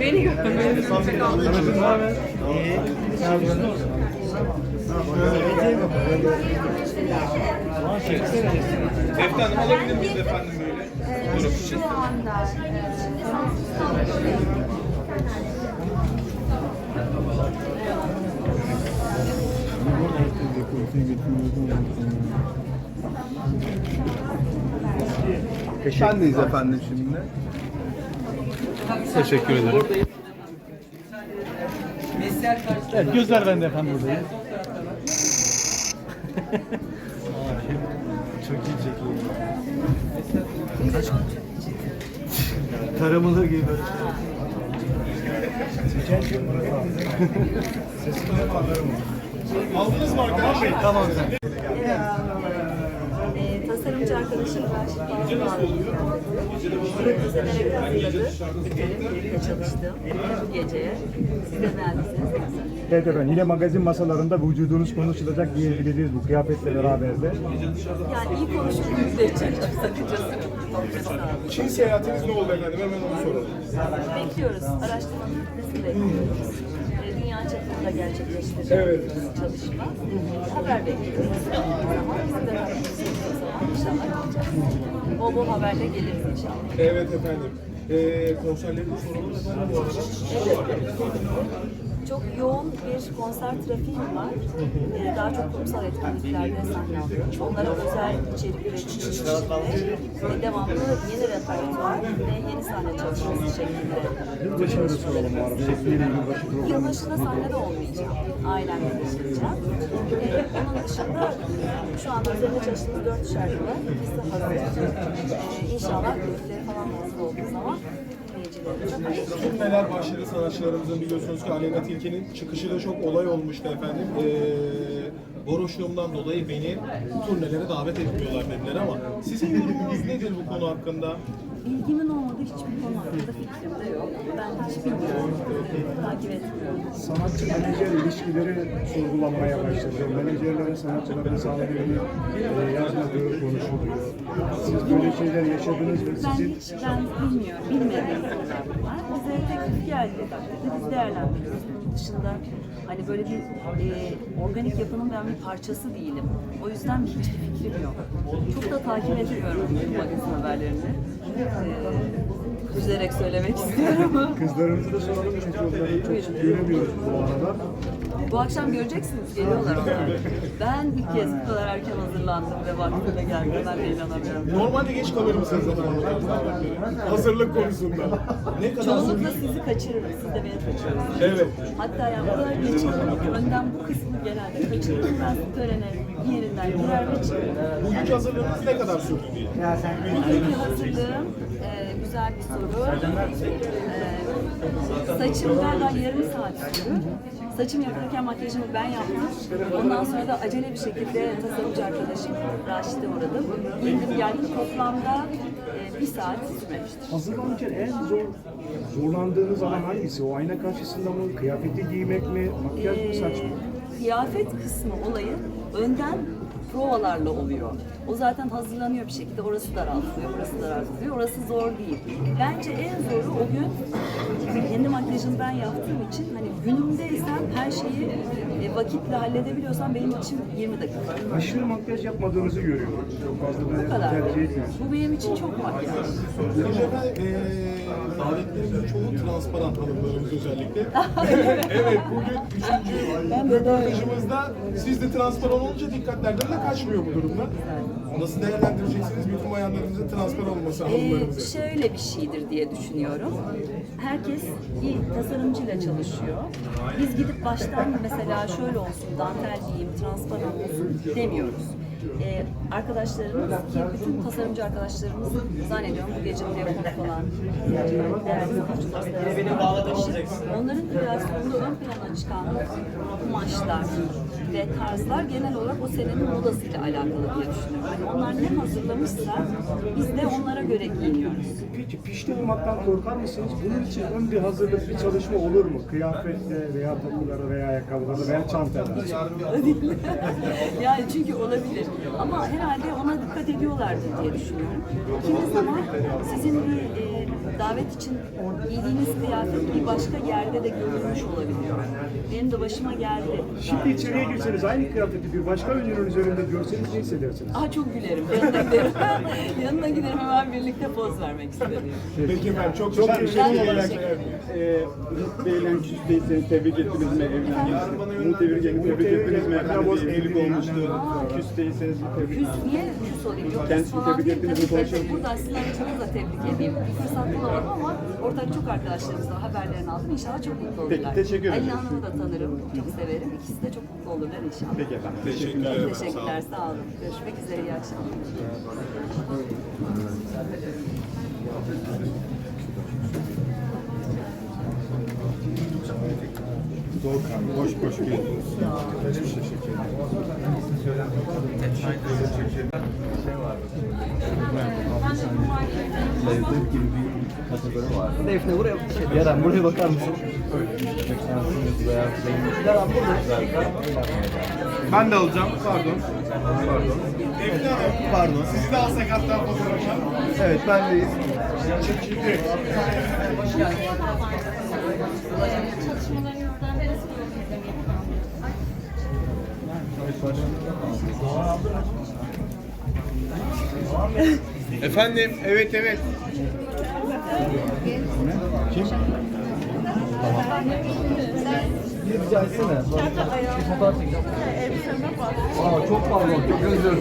Beni görmeniz? İyi. Hanım alabilir miyiz efendim böyle? Fotoğraf için. Şu anda Sendeyiz efendim şimdi. Teşekkür ederim. Evet, gözler bende efendim buradayım. Çok iyi çekiyor. Taramalı gibi böyle. Aldınız mı arkadaşlar? Tamam. Tasarımcı arkadaşım Balcıoğlu düzenerek hazırladı. Birlikte çalıştım bu geceye. Siz de beğendiyseniz. Evet efendim yine magazin masalarında vücudunuz konuşulacak diyebiliriz bu kıyafetle beraber de. Yani iyi konuştuğunuz müddetçe hiçbir sakıncası yok. Çin seyahatiniz ne oldu efendim? Hemen onu soralım. Bekliyoruz. Araştırmanın bitmesini bekliyoruz. E, Dünya çapında gerçekleştirdiğimiz çalışma. Haber bekliyoruz. Ama bizim de haberimiz zaman inşallah gideceğiz. Bol bol haberle geliriz inşallah. Evet efendim. Ee, konserlerini soralım efendim bu arada. Çok yoğun bir konser trafiğim var. Ee, daha çok kurumsal etkinliklerde sahne alıyorum. Onlara özel içerik üretimi içinde devamlı yeni repertuar ve yeni sahne çalışması şeklinde. Yılbaşını da soralım. Yılbaşında sahnede olmayacağım. Ailemle yaşayacağım. Ee, onun dışında şu anda üzerine çalıştığımız dört şarkı var. İkisi hazır. Ee, inşallah klipleri falan hazır olduğu zaman Turneler başladı sanatçılarımızın biliyorsunuz ki Aleyna Tilki'nin çıkışı da çok olay olmuştu efendim. Ee, Boroşluğumdan dolayı beni turnelere davet etmiyorlar dediler ama sizin yorumunuz nedir bu konu hakkında? Bilgimin olmadığı hiçbir konu hakkında fikrim de yok. Ben hiç bilmiyorum. Takip etmiyorum. Sanatçı menajer ilişkileri sorgulanmaya başladı. Menajerlerin sanatçıların sahnelerini e, yazmadığı konuşuluyor. Siz böyle şeyler yaşadınız mı? Ben Sizin hiç ben bilmiyorum. Bilmediğim konular. Bize teklif geldi. Biz değerlendiriyoruz. Bunun dışında hani böyle bir e, organik yapının ben bir parçası değilim. O yüzden hiçbir fikrim yok. Çok da takip etmiyorum bu magazin haberlerini. E, üzerek söylemek istiyorum. kızlarınızı da soralım çünkü onları çok göremiyoruz bu arada. Bu akşam göreceksiniz, geliyorlar onlar. Ben ilk kez bu kadar erken hazırlandım ve vaktinde geldim. Ben de inanamıyorum. Normalde geç kalır mısınız bu? Hazırlık konusunda. Ne kadar Çoğunlukla sizi kaçırırım, siz de beni kaçırırsınız. Evet. Hatta yani o kadar geç kalırım ki önden bu kısmı genelde kaçırırım. Ben törene bir yerinden girer ve çıkarım. Bugünkü hazırlığınız ne kadar sürdü diye. Bugünkü hazırlığım e, güzel bir soru. E, saçım galiba yarım saat sürdü. Saçım yapılırken makyajımı ben yaptım. Ondan sonra da acele bir şekilde tasarımcı arkadaşım Raşit'e uğradım. Giyindim geldim. Toplamda e, bir saat sürmemiştir. Hazırlanırken en zor zorlandığınız alan hangisi? O ayna karşısında mı? Kıyafeti giymek mi? Makyaj mı? Saç mı? kıyafet kısmı olayı önden provalarla oluyor. O zaten hazırlanıyor bir şekilde. Orası daraltılıyor, burası daraltılıyor. Orası zor değil. Bence en zoru o gün kendi makyajımı ben yaptığım için hani günümdeysem her şeyi e, vakitle halledebiliyorsam benim için 20 dakika. Aşırı makyaj yapmadığınızı görüyorum. Çok fazla Bu da kadar. tercih etmiyorsunuz. Bu benim için çok makyaj. Davetlerimizin çoğu transparan hanımlarımız özellikle. evet bugün üçüncü röportajımızda siz de transparan olunca dikkatlerden de kaçmıyor bu durumda. Nasıl değerlendireceksiniz bütün bayanlarımızın transparan olması Ee, hanımlarımızı? şöyle bir şeydir diye düşünüyorum. Herkes bir tasarımcıyla çalışıyor. Biz gidip baştan mesela şöyle olsun, dantel giyeyim, transparan olsun demiyoruz. Ee, arkadaşlarımız ki bütün tasarımcı arkadaşlarımız zannediyorum bu gece buraya konuk olan e, değerli sanatçılar. Onların kreasyonunda ön plana çıkan kumaşlar ve tarzlar genel olarak o senenin modasıyla alakalı diye düşünüyorum. Yani onlar ne hazırlamışsa biz de onlara göre giyiniyoruz. Peki pişti olmaktan korkar mısınız? Bunun için ön bir hazırlık, bir çalışma olur mu? Kıyafette veya takıları veya ayakkabılarda veya çantada. yani çünkü olabilir. Ama herhalde ona dikkat ediyorlardır diye düşünüyorum. Kimi zaman sizin bir e, davet için giydiğiniz kıyafet bir başka yerde de görülmüş olabiliyor. Benim de başıma geldi. Şimdi içeriye girseniz aynı kıyafeti bir başka ünlünün üzerinde görseniz ne hissedersiniz? Aa çok gülerim. Yanına giderim. Yanına giderim hemen birlikte poz vermek isterim. Peki efendim çok Çok teşekkür ederim. Ee, Umut Bey'le Bey seni tebrik ettiniz mi evliliğiniz? Umut Evirgen'i tebrik ettiniz mi? Efendim bir evlilik olmuştu. Bey seni tebrik Küs niye küs olayım? Yok Kendisini tebrik ettiniz mi? Konuşalım. burada aslında ikinizi de tebrik edeyim. Bir fırsat bulamadım ama ortak çok arkadaşlarımız var. Haberlerini aldım. İnşallah çok mutlu olurlar. Peki, teşekkür ederim. Ali Hanım'ı da tanırım. Çok severim. İkisi de çok mutlu olurlar inşallah. Peki efendim. Teşekkürler. Teşekkürler. Sağ olun. Görüşmek üzere. İyi akşamlar. Boş boş geliyor. Lezzet gibi bir kategori var. Defne buraya şey, Yaren buraya bakar mısın? Çeksensiniz veya şeyiniz. Yaren burada. Ben de alacağım. Pardon. Defne Hanım, Pardon. sizi de alsak hatta fotoğrafa. Evet ben de Çekildi. Efendim evet evet. Bir rica. Bir fotoğraf çok pardon. Özür.